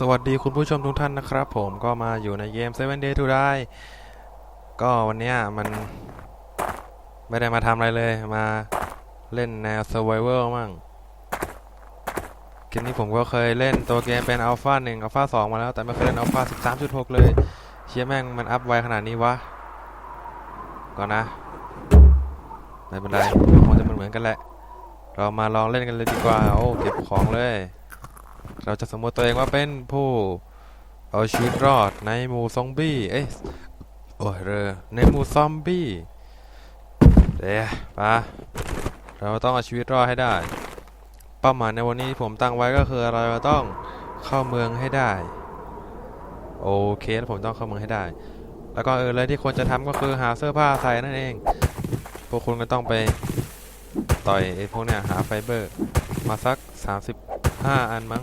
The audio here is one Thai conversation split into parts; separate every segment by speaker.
Speaker 1: สวัสดีคุณผู้ชมทุกท่านนะครับผมก็มาอยู่ในเกม 7 Day to Die ก็วันนี้มันไม่ได้มาทำอะไรเลยมาเล่นแนว Survival มั่งเกมนี้ผมก็เคยเล่นตัวเกมเป็น Alpha 1 Alpha 2 มาแล้ว แต่ไม่เคยเล่น Alpha 13.6 เลย เชี่ยแม่งมันอัพไวขนาดนี้วะ ก่อนนะ ไม่เป็นไรคงจะเหมือนกันแหละ เรามาลองเล่นกันเลยดีกว่า โอ้เก็บของเลย เราจะสมมติตัวเองว่าเป็นผู้เอาชีวิตรอดในหมู่ซอมบี้ เอ้ยโอ้ยเรอในหมู่ซอมบี้เดี๋ยวปะเราต้องเอาชีวิตรอดให้ได้ เป้าหมายในวันนี้ผมตั้งไว้ก็คือเราต้องเข้าเมืองให้ได้ โอเคแล้วผมต้องเข้าเมืองให้ได้ แล้วก็เออเลยที่ควรจะทำก็คือหาเสื้อผ้าใส่นั่นเอง พวกคุณก็ต้องไปต่อยไอ้พวกเนี้ยหาไฟเบอร์ มาสัก 35 อันมั้ง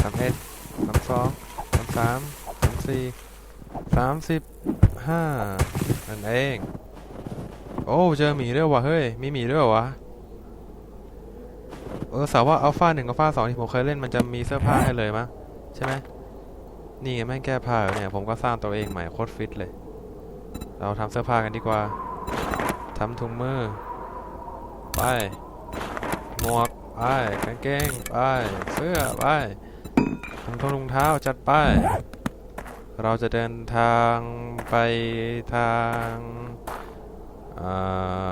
Speaker 1: สามเอ็ดสามสองสามสามสามสี่สามสิบห้านั่นเอง โอ้ เจอหมีด้วยวะเฮ้ย มีหมีด้วยวะเออสาวว่าอัลฟาหนึ่งอัลฟาสองที่ผมเคยเล่นมันจะมีเสื้อผ้าให้เลยมะใช่ไหมนี่ไงแม่งแก้ผ้าเหรอเนี่ยผมก็สร้างตัวเองใหม่โคตรฟิตเลย เราทำเสื้อผ้ากันดีกว่าทำถุงมือ ไป หมวก ไป กางเกง ไป เสื้อ ไป รองท้ารองเท้าจัดไป เราจะเดินทางไปทางอ่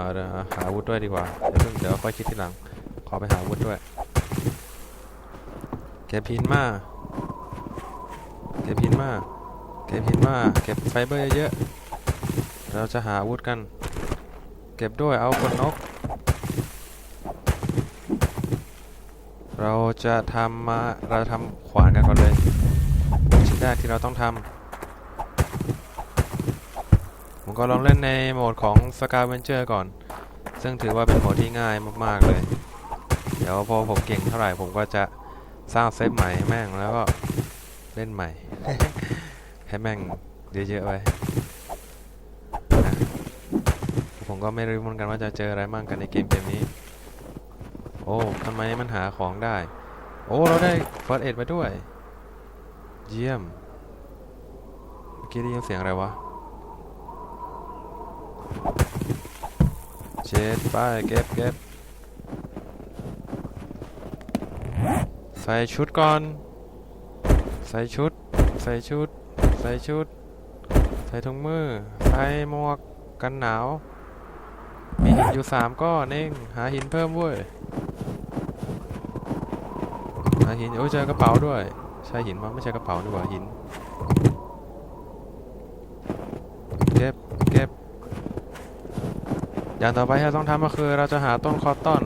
Speaker 1: าเดี๋ยวหาอาวุธด้วยดีกว่า เดี๋ยวเพิ่งเดี๋ยวค่อยคิดทีหลัง ขอไปหาอาวุธด้วย เก็บพินมา เก็บพินมา เก็บพินมา เก็บไฟเบอร์เยอะๆ เราจะหาอาวุธกัน เก็บด้วยเอาขนนก เราจะทำมาเราจะทำขวานกันก่อนเลยชิ้นแรกที่เราต้องทำผมก็ลองเล่นในโหมดของ s c a v e n g e r ก่อน ซึ่งถือว่าเป็นโหมดที่ง่ายมากๆเลย เดี๋ยวพอผมเก่งเท่าไหร่ผมก็จะสร้างเซฟใหม่ให้แม่งแล้วก็เล่นใหม่ ให้แม่งเยอะๆไว้นะผมก็ไม่รู้เหมือนกันว่าจะเจออะไรมั่งกันในเกมเกมนี้ โอ้ทำไมมันหาของได้ โอ้ เราได้ฟิร์สเอ็ดมาด้วย เยี่ยม เมื่อกี้ได้ยินเสียงอะไรวะเจ็ดไปเก็บเก็บใส่ชุดก่อน ใส่ชุด ใส่ชุด ใส่ชุด ใส่ถุงมือ ใส่หมวกกันหนาว มีหินอยู่สามก้อนเอง หาหินเพิ่มเว้ย หินโอ้ยเจอกระเป๋าด้วย ใช่หินมั้ไม่ใช่กระเป๋าดีกว่าหิน เก็บเก็บอย่างต่อไปที่เราต้องทำก็คือเราจะหาต้นคอตตอน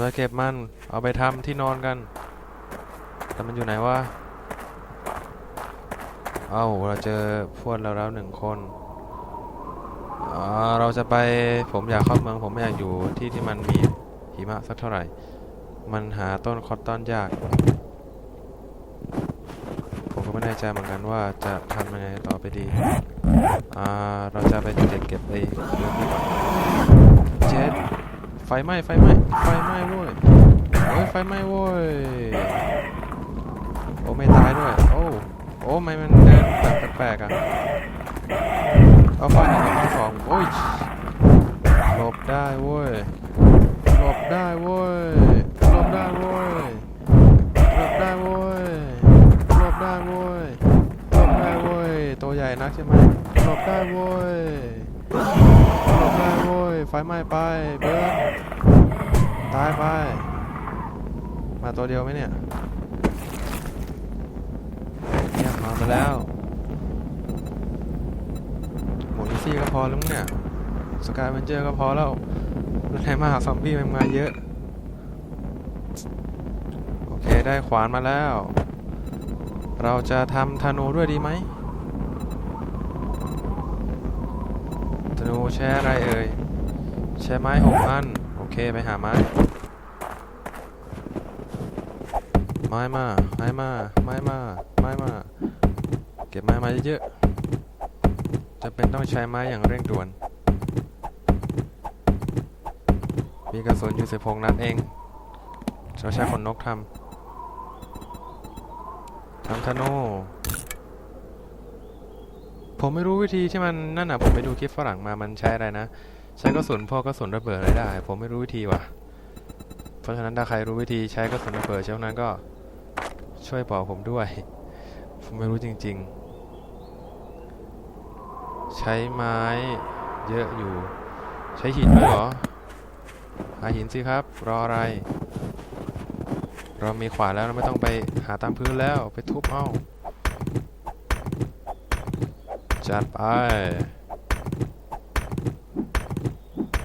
Speaker 1: เราเก็บมันเอาไปทำที่นอนกัน แต่มันอยู่ไหนวะเอ้าเราเจอพวกเราแล้วหนึ่งคนเราจะไปผมอยากเข้าเมืองผมไม่อยากอยู่ที่ที่มันมีหิมะสักเท่าไหร่ มันหาต้นคอตตอนยาก ผมก็ไม่แน่ใจเหมือนกันว่าจะทำยังไงต่อไปดี อ่า เราจะไปเก็บเก็บไอ้เรื่องนี้ก่อนเจ็ดไฟไหม้ไฟไหม้ไฟไหม้เว้ยโอ้ยไฟไหม้เว้ย โอ้ไม่ตายด้วย โอ้ โอ้ไม่มันเดินแบบแปลกๆอะ เอาไฟหนึ่งเอาไฟสองโอ้ยหลบได้เว้ยหลบได้เว้ย ได้เว้ยหลบได้เว้ยหลบได้เว้ยหลบได้เว้ยตัวใหญ่นักใช่ไหมหลบได้เว้ยหลบได้เว้ยไฟไหม้ไปเบิร์นตายไป มาตัวเดียวไหมเนี่ยเนี่ยมาไปแล้วหมดอีซี่ก็พอแล้วเนี่ยสกายเวนเจอร์ก็พอแล้วแล้วไหนมาหาซอมบี้มันมาเยอะ ได้ขวานมาแล้ว เราจะทำธนูด้วยดีไหมธนูใช้อะไรเอ่ยใช้ไม้หกอัน โอเคไปหาไม้ ไม้มา ไม้มา ไม้มา ไม้มา เก็บไม้มาเยอะๆจะเป็นต้องใช้ไม้อย่างเร่งด่วน มีกระสุนอยู่16นัดเองเราใช้ขนนกทำ ทำธนูผมไม่รู้วิธีที่มันนั่นอะผมไปดูคลิปฝรั่งมามันใช้อะไรนะ ใช้กระสุนพวกกระสุนระเบิดอะไรได้ ผมไม่รู้วิธีว่ะ เพราะฉะนั้นถ้าใครรู้วิธีใช้กระสุนระเบิดเช่วงนั้นก็ช่วยบอกผมด้วย ผมไม่รู้จริง ๆ ใช้ไม้เยอะอยู่ ใช้หินด้วยเหรอ หาหินสิครับ รออะไร เรามีขวานแล้วเราไม่ต้องไปหาตามพื้นแล้วไปทุบเอาจัดไป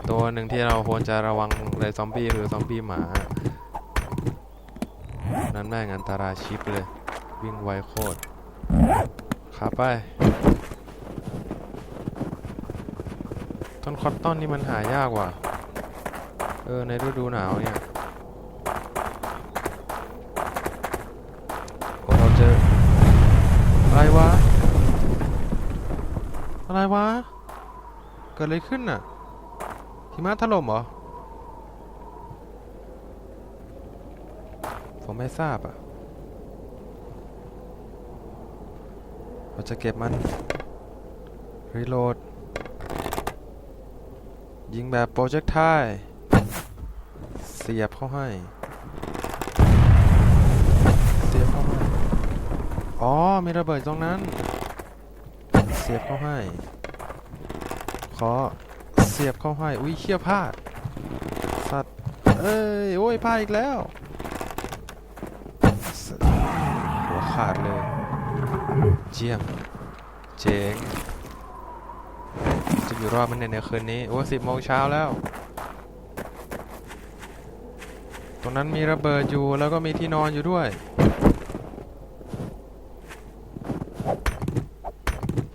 Speaker 1: ตัวหนึ่งที่เราควรจะระวังเลยซอมบี้คือซอมบี้หมา นั้นแม่งอันตรายชิปเลย วิ่งไวโคตรขาไป ต้นคอตตอนนี่มันหายากว่ะ เออ ในฤดูหนาวเนี่ย โอ้เราเจอ อะไรวะ อะไรวะ เกิดอะไรขึ้นน่ะหิมะถล่มเหรอ ผมไม่ทราบอะเราจะเก็บมัน รีโหลด ยิงแบบโปรเจกต์ไทเสียบเข้าให้ เสียบเข้าให้ อ๋อ มีระเบิดตรงนั้น เสียบเข้าให้ ขอเสียบเข้าให้อุ้ยเขี้ยวพลาดสัตว์เอ้ยโอ้ยพลาดอีกแล้วหัวขาดเลยเจียมเจ๋งจะอยู่รอดมันในในคืนนี้โอ้สิบโมงเช้าแล้ว ตรงนั้นมีระเบิดอยู่แล้วก็มีที่นอนอยู่ด้วย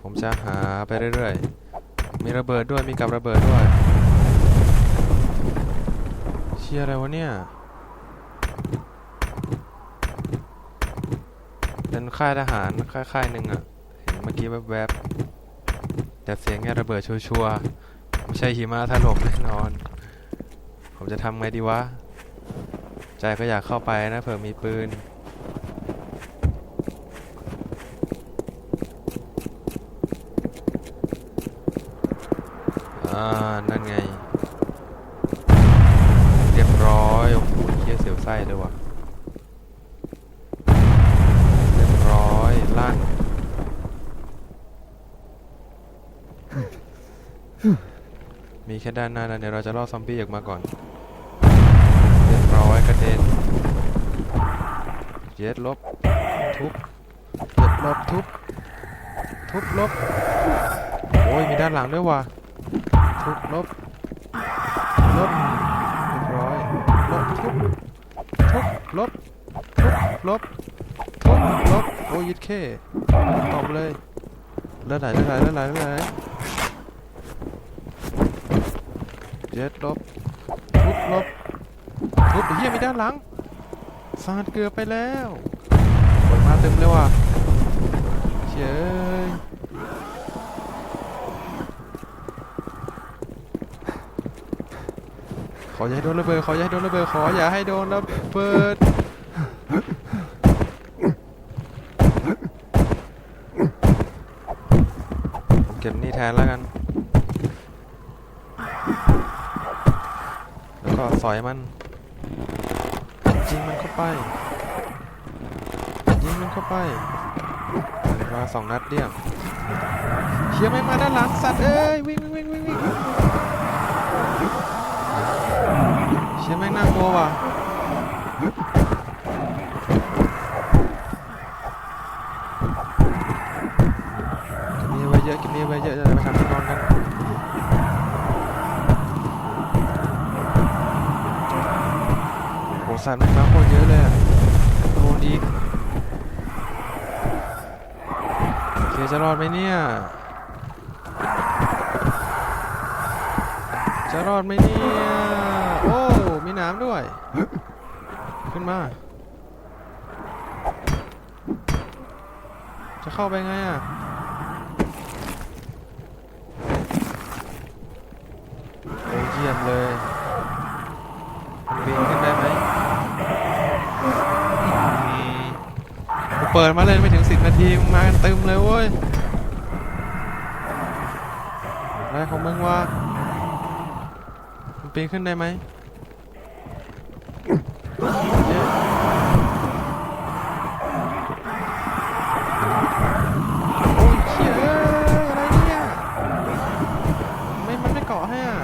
Speaker 1: ผมจะหาไปเรื่อยๆ มีระเบิดด้วยมีกับระเบิดด้วย เชียอะไรวะเนี่ย เป็นค่ายทหารค่ายค่ายหนึ่งอะเห็นเมื่อกี้แวบๆแต่เสียงเนี่ระเบิดชัวร์ๆไม่ใช่หิมะถล่มแน่นอน ผมจะทำไงดีวะ ใจก็อยากเข้าไปนะเผื่อมีปืน อ่า นั่นไง เรียบร้อย โอ้โหเคี้ยเสียวไส้เลยว่ะ เรียบร้อย ลั่น มีแค่ด้านหน้านะเดี๋ยวเราจะล่อซอมบี้ออกมาก่อนเรียบร้อยกระเด็นเย็ดลบทุบเย็ดลบทุบทุบลบโอ้ยมีด้านหลังด้วยว่ะทุบลบลบเรียบร้อยลบทุบทุบลบทุบลบทุบลบโอ้ยยิดเข้ตบเลยเลือดไหลเลือดไหลเลือดไหลเลือดไหล เจ็ดลบทุบลบทุบเหี้ยมีด้านหลังสาดเกลือไปแล้วกดมาเต็มเลยว่ะเฉยขออย่าให้โดนระเบิดขออย่าให้โดนระเบิดขออย่าให้โดนระเบิดผมเก็บนี่แทนแล้วกัน แล้วก็ส อยมันยิงมันเข้าไปยิงมันเข้าไปมาสองนัดเดี่ยมเชียไม่มาด้านหลังสัตว์เอ้ยวิ่งวิ่งวิ่งวิ่งเชียไม่น่ากลัวว่ะ สัตว์แม่งมาโคตรเยอะเลยอะโดนอีกจะรอดไหมเนี่ย จะรอดไหมเนี่ย โอ้ มีน้ำด้วย ขึ้นมา จะเข้าไปไงอะโอ้เยี่ยมเลยบินขึ้นได้ไหมอืมกู เปิดมาเลยไม่ถึงสิบนาทีมากันเต็มเลยเว้ยอะไรของมึงวะมันปีนขึ้นได้ไหมเย้โอ้ยเชี่ยเอ้ยอะไรเนี่ยไม่มันไม่เกาะให้อะ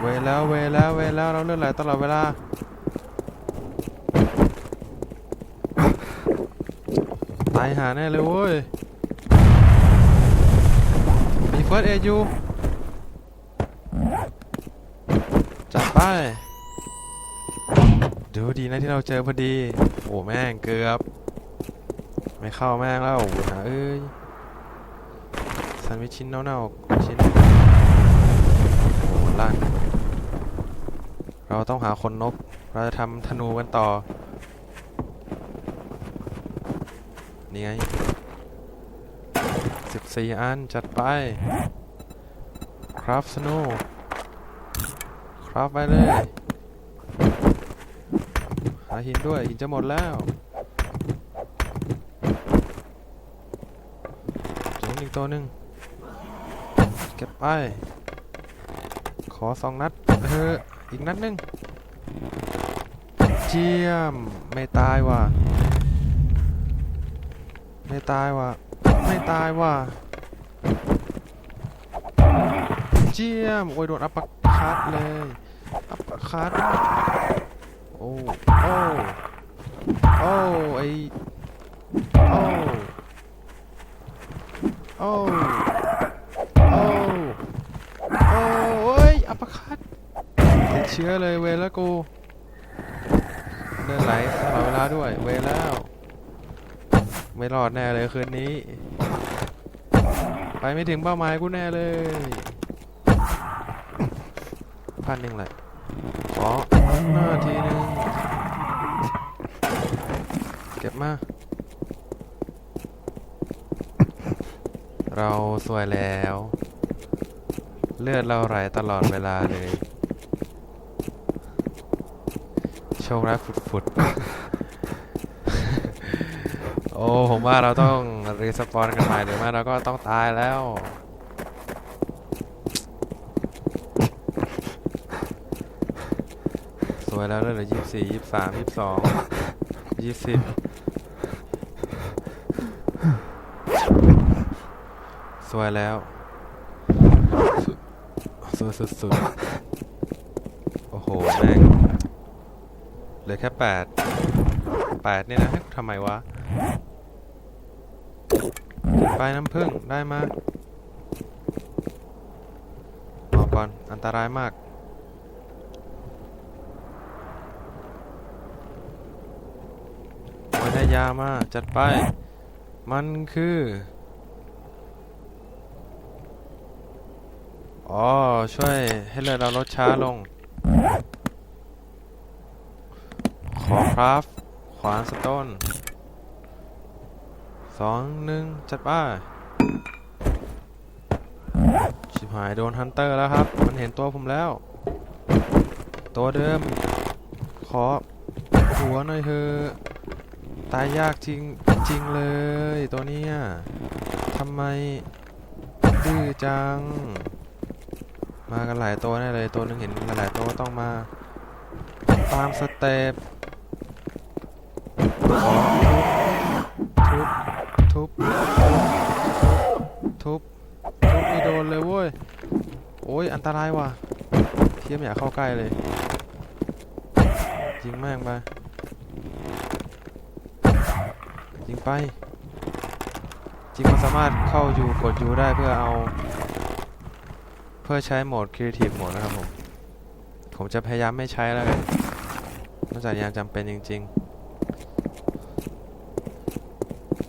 Speaker 1: เวแล้วเวแล้วเวแล้วเราเลื่อดไหลตลอดเวลาายหาแน่เลยเว้ยมีเฟิร์สเอยูจัดไปดูดีนะที่เราเจอพอดี โอ้แม่งเกือบ ไม่เข้าแม่งแล้วหาเอ้ยแซนด์วิชชิ้นเน่าๆชิ้นโอ้ลั่นเราต้องหาคนนก เราจะทำธนูกันต่อ นี่ไงสิบสี่อัน จัดไป ครับสนูครับไปเลย หาหินด้วย หินจะหมดแล้วเจออีกตัวหนึ่งเก็บไป ขอสองนัดเฮ้ออีกนัดหนึ่งเจียม ไม่ตายว่ะ ไม่ตายว่ะ ไม่ตายว่ะ เจียม โอ้ยโดนอัปคัดเลย อัปคัดโอ้ โอ้ โอ้ไอโอ้ โอ้ โอ้ โอ้เอ้ยอัปคัดเชื้อเลยเวล้วกู เดินไหลตลอดเวลาด้วย เวแล้ว ไม่รอดแน่เลยคืนนี้ ไปไม่ถึงเป้าหมายกูแน่เลยพันหนึ่งแหละขอหน้าทีหนึงเก็บมาเราสวยแล้ว เลือดเราไหลตลอดเวลาเลย โชคร้ายฝุดๆ อ้ผมว่าเราต้องรีสปอนกันใหม่หรือไม่เราก็ต้องตายแล้ว สวยแล้วเหลือยี่สี่ยี่สามยี่สองยี่สิบสวยแล้วสุดสุดๆโอ้โหแม่งเหลือแค่แปดแปดนี่นะทำไมวะ ไปน้ำผึ้งได้มาบอกก่อน อันตรายมาก มาได้ยามา จัดไป มันคืออ๋อ ช่วยให้เลือดเราลดช้าลง ขอคราฟขวานสโตน สองหนึ่งจัดไปชิบหายโดนฮันเตอร์แล้วครับ มันเห็นตัวผมแล้ว ตัวเดิม ขอหัวหน่อยเถอะตายยากจริงจริงเลยตัวเนี้ยทำไมดื้อจัง มากันหลายตัวแน่เลยตัวหนึงเห็นหลายตัวต้องมา ตามสเต็ปขอ ทุบ ทุบ ทุบไม่โดนเลยเว้ย โอ้ย อันตรายว่ะเทียมอยากเข้าใกล้เลย ยิงแม่งไป ยิงไป จริงมันสามารถเข้าอยู่กดยูได้เพื่อเอา เพื่อใช้โหมด Creative โหมดนะครับผม ผมจะพยายามไม่ใช้แล้วกันนอกจากยามจำเป็นจริง ๆ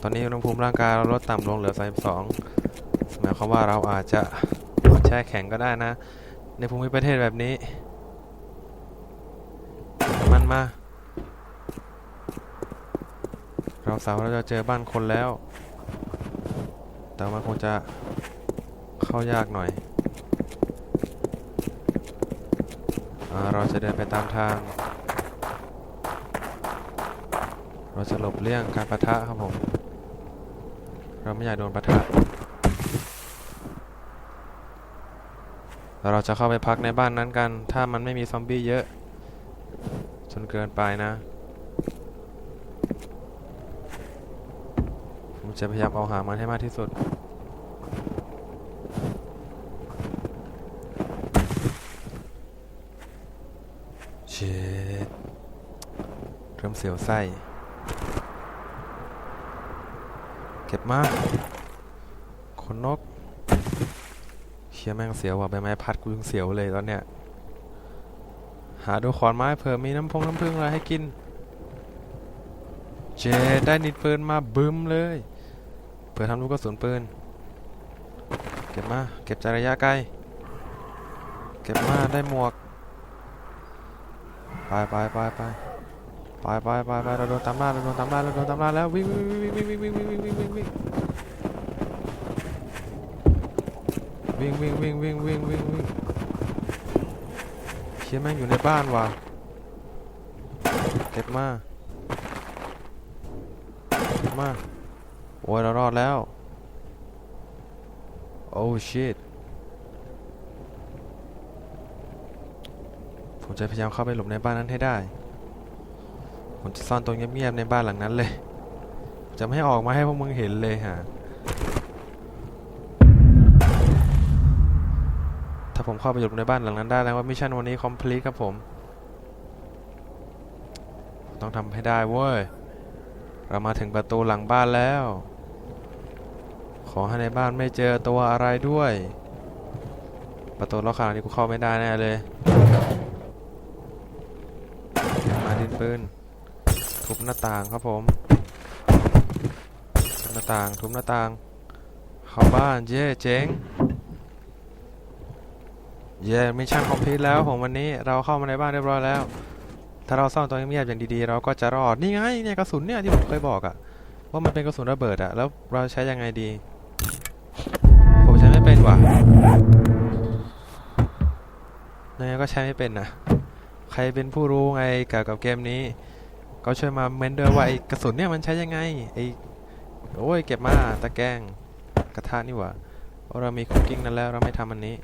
Speaker 1: ตอนนี้อุณหภูมิร่างกายเราลดต่ำลงเหลือ 32หมายความว่าเราอาจจะแช่แข็งก็ได้นะ ในภูมิประเทศแบบนี้ มันมา เราสาวเราจะเจอบ้านคนแล้ว แต่มันคงจะเข้ายากหน่อยอเราจะเดินไปตามทาง เราจะหลบเลี่ยงการปะทะครับผม เราไม่อยากโดนปะทะเราจะเข้าไปพักในบ้านนั้นกัน ถ้ามันไม่มีซอมบี้เยอะจนเกินไปนะ ผมจะพยายามเอาหามันให้มากที่สุด เช็ดเริ่มเสียวไส้ เก็บมาขนนกเชี่ยแม่งเสียวว่ะใบไม้พัดกูยังเสียวเลยตอนเนี้ยหาดูขอนไม้เผื่อมีน้ำพงน้ำพึ่งอะไรให้กิน เจได้นิดปืนมาบึ้มเลยเผื่อทำลูกกระสุนปืน เก็บมา เก็บจากระยะไกล เก็บมาได้หมวก ไปไปไปไป ไปไปไปไปเราโดนตามล่าเราโดนตามล่าเราโดนตามล่าแล้ววิ่งวิ่งวิ่งวิ่งวิ่งวิ่งวิ่งวิ่งวิ่งวิ่งวิ่งวิ่งวิ่งวิ่งวิ่งวิ่งวิ่งวิ่งเชี่ยแม่งอยู่ในบ้านว่ะเก็บมาเก็บมาโอ้ยเรารอดแล้วโอ้ชิตผมจะพยายามเข้าไปหลบในบ้านนั้นให้ได้ ผมจะซ่อนตัวเงียบๆในบ้านหลังนั้นเลย จะไม่ให้ออกมาให้พวกมึงเห็นเลยฮะ ถ้าผมเข้าไปหลบในบ้านหลังนั้นได้แล้วว่ามิชชั่นวันนี้คอมพลีทครับผม ต้องทำให้ได้เว้ย เรามาถึงประตูหลังบ้านแล้ว ขอให้ในบ้านไม่เจอตัวอะไรด้วย ประตูล็อกขนาดนี้กูเข้าไม่ได้แน่เลยมาดินปืน ทุบหน้าต่างครับผมหน้าต่างทุบหน้าต่าง เข้าบ้านเย่เจ๋งเย่มิชชั่นคอมพลีทแล้วผมวันนี้เราเข้ามาในบ้านเรียบร้อยแล้ว ถ้าเราซ่อนตัวเงียบๆอย่างดีๆ เราก็จะรอดนี่ไงเนี่ยกระสุนเนี่ยที่ผมเคยบอกอะว่ามันเป็นกระสุนระเบิดอะแล้วเราใช้ยังไงดี ผมใช้ไม่เป็นว่ะยังไงก็ใช้ไม่เป็นนะใครเป็นผู้รู้ไงเกี่ยวกับเกมนี้ ก็ช่วยมาเมนด้วยว่าไอ้กระสุนเนี่ยมันใช้ยังไงไอ้โอ้ยเก็บมาตะแกรงกระทะนี่หว่าเราะเรามีคุกกิ้งนั้นแล้วเราไม่ทำอันนี้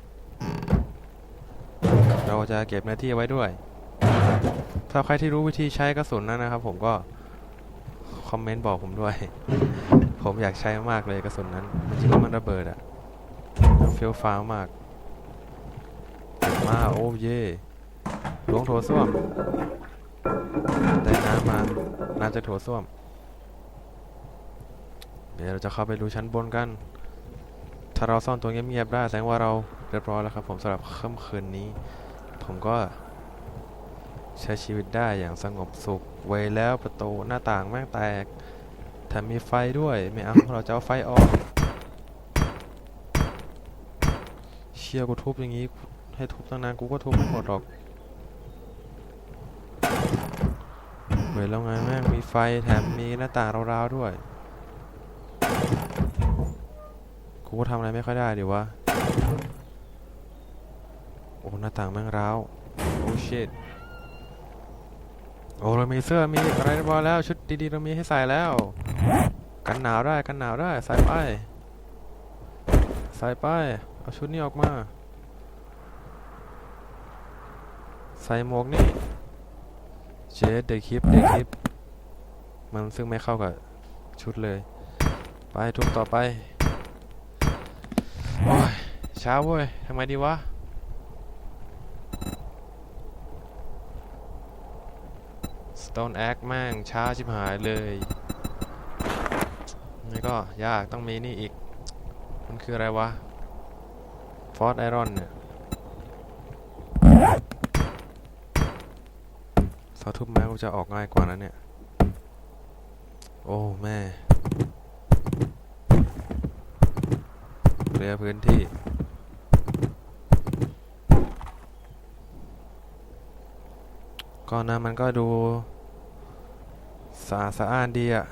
Speaker 1: เราจะเก็บเนื้อที่ไว้ด้วยถ้าใครที่รู้วิธีใช้กระสุนนั้นนะครับ ผมก็คอมเมนต์บอกผมด้วย ผมอยากใช้มากเลยกระสุนนั้นจริงๆแล้มันระเบิดอะเฟี้ยวฟ้าวมาก มาโอ้เย่ล้วงโถส้วม ได้น้ำมาน้ำจากโถส้วม เดี๋ยวเราจะเข้าไปดูชั้นบนกัน ถ้าเราซ่อนตัวเงียบๆได้แสดงว่าเราเรียบร้อยแล้วครับ ผมสำหรับค่ำคืนนี้ ผมก็ใช้ชีวิตได้อย่างสงบสุข ไว้แล้วประตูหน้าต่างแม่งแตกแถมมีไฟด้วย ไม่เอาเราจะเอาไฟออก เชี่ยกูทุบอย่างงี้ ให้ทุบตั้งนานกูก็ทุบไม่หมดหรอก เฮ้ยแล้วไงแม่งมีไฟแถมมีหน้าต่างราวๆด้วย กูก็ทำอะไรไม่ค่อยได้ดิวะ โอ้หน้าต่างแม่งร้าว โอ้ชิตโอ้เรามีเสื้อมีอะไรเรียบร้อยแล้วชุดดีๆเรามีให้ใส่แล้ว กันหนาวได้กันหนาวได้ใส่ไปใส่ไปเอาชุดนี้ออกมา ใส่หมวกนี่ เจสเด็กคลิปเด็กคลิปมันซึ่งไม่เข้ากับชุดเลย ไปทุบต่อไปโอ้ยเช้าเว้ยทำไงดีวะ Stone Axe แม่งช้าชิบหายเลยนี่ก็ยากต้องมีนี่อีก มันคืออะไรวะ ฟอสไอรอนเนี่ย เขาทุบไม้กูจะออกง่ายกว่านั้นเนี่ย โอ้แม่เรือพื้นที่ก่อนนะมันก็ดูสะอาดสะอาดดีอะ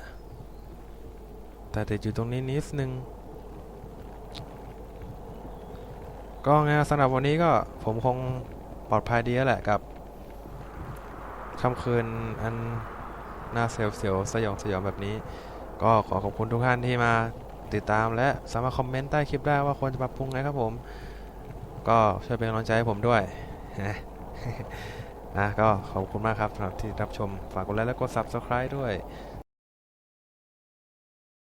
Speaker 1: แต่ติดอยู่ตรงนี้นิดนึง ก็ไงสำหรับวันนี้ก็ผมคงปลอดภัยดีแหละกับ ค่ำคืนอันน่าเสียวๆสยองสยองแบบนี้ ก็ขอขอบคุณทุกท่านที่มาติดตามและสามารถคอมเมนต์ใต้คลิปได้ว่าควรจะปรับปรุงไงครับผม ก็ช่วยเป็นกำลังใจให้ผมด้วยนะนะก็ขอบคุณมากครับสำหรับที่รับชมฝากกดไลค์และกด Subscribe ด้วย